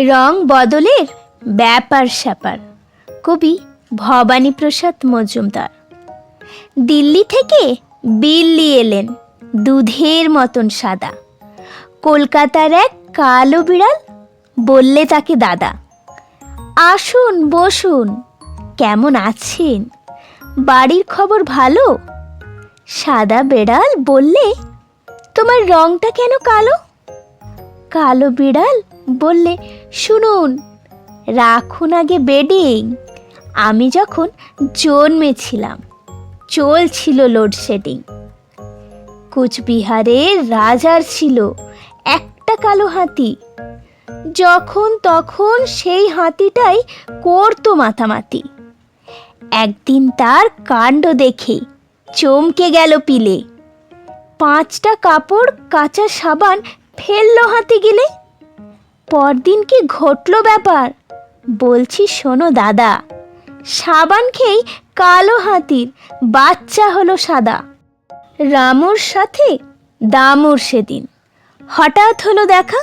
রং বদলের ব্যাপার স্যাপার। কবি ভবানীপ্রসাদ মজুমদার। দিল্লি থেকে বিল্লি এলেন, দুধের মতন সাদা। কলকাতার এক কালো বিড়াল বললে তাকে দাদা, আসুন, বসুন, কেমন আছেন? বাড়ির খবর ভালো? সাদা বিড়াল বললে, তোমার রংটা কেন কালো? কালো বিড়াল বললে শুনুন, রাখুন আগে বেডিং আমি যখন জন্মেছিলাম, চলছিল লোডশেডিং কুচবিহারের রাজার ছিল একটা কালো হাতি। যখন তখন সেই হাতিটাই করতো মাথামাতি একদিন তার কাণ্ড দেখে চমকে গেল পিলে। পাঁচটা কাপড়, কাঁচা সাবান ফেলল হাতি গিলে। পরদিন কি ঘটলো ব্যাপার? বলছি, শোনো দাদা। সাবান খেয়েই কালো হাতির বাচ্চা হলো সাদা। রামুর সাথে দামুর সেদিন। হঠাৎ হলো দেখা।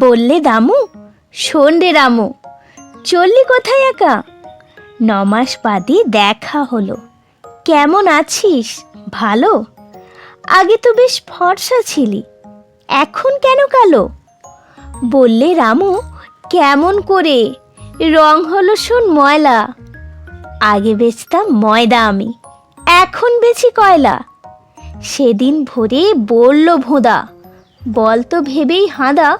বললে, দামু, শোন রে রামু, চললি কোথায় একা? নমাস বাদে দেখা হলো। কেমন আছিস? ভালো? আগে তো বেশ ফর্সা ছিলি, এখন কেন কালো? বললে, রামু, কেমন করে? রং হলো শোন ময়লা। আগে বেচতাম ময়দা আমি, এখন বেছি কয়লা। সেদিন ভোরে বলল ভোঁদা, বল তো ভেবেই হাঁদা,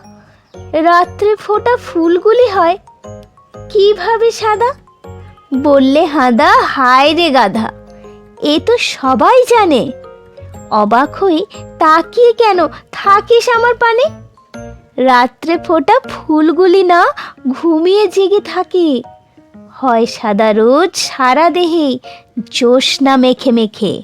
রাত্রে ফোটা ফুলগুলি হয় কীভাবে সাদা? বললে, হাঁদা, হায় রে গাধা, এ তো সবাই জানে, অবাক হয়ে তাকিয়ে কেন থাকিস আমার পানে? রাত্রে ফোটা ফুলগুলি না ঘুমিয়ে জেগে থাকে। হয় সাদা রোজ সারা দেহে জোশ না মেখে মেখে।